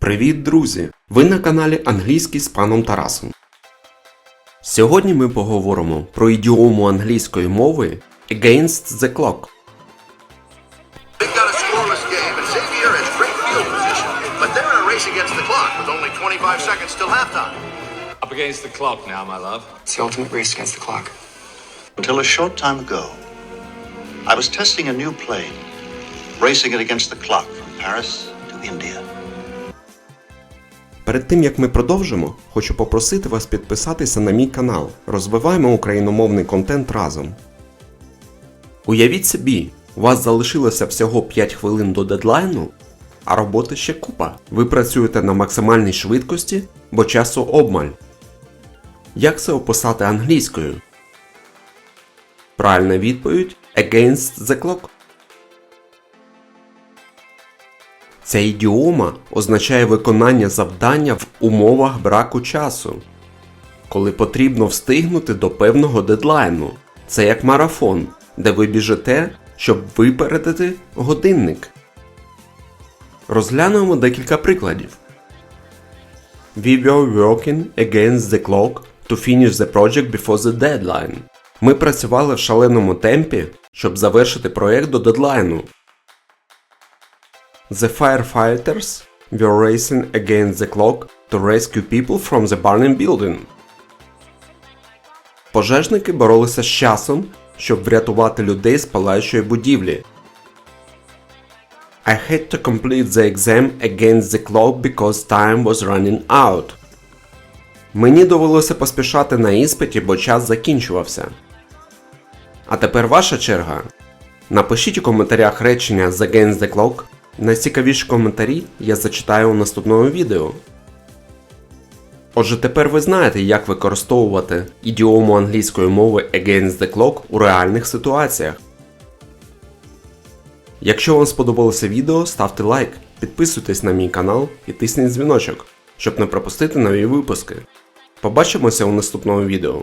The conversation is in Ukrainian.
Привіт, друзі! Ви на каналі Англійський з паном Тарасом. Сьогодні ми поговоримо про ідіому англійської мови Against the Clock. They've got a scoreless game, and Xavier has great field position, but they're in a race against the clock with only 25 seconds till halftime. Up against the clock now, my love. It's the ultimate race against the clock. Until a short time ago, I was testing a new plane, racing it against the clock from Paris to India. Перед тим як ми продовжимо, хочу попросити вас підписатися на мій канал. Розвиваємо україномовний контент разом. Уявіть собі, у вас залишилося всього 5 хвилин до дедлайну, а роботи ще купа. Ви працюєте на максимальній швидкості, бо часу обмаль. Як це описати англійською? Правильна відповідь Against the clock. Ця ідіома означає виконання завдання в умовах браку часу, коли потрібно встигнути до певного дедлайну. Це як марафон, де ви біжите, щоб випередити годинник. Розглянемо декілька прикладів. We were working against the clock to finish the project before the deadline. Ми працювали в шаленому темпі, щоб завершити проєкт до дедлайну. The firefighters were racing against the clock to rescue people from the burning building. Пожежники боролися з часом, щоб врятувати людей з палаючої будівлі. I had to complete the exam against the clock because time was running out. Мені довелося поспішати на іспиті, бо час закінчувався. А тепер ваша черга. Напишіть у коментарях речення з Against the Clock. Найцікавіші коментарі я зачитаю у наступному відео. Отже, тепер ви знаєте, як використовувати ідіому англійської мови Against the Clock у реальних ситуаціях. Якщо вам сподобалося відео, ставте лайк, підписуйтесь на мій канал і тисніть дзвіночок, щоб не пропустити нові випуски. Побачимося у наступному відео.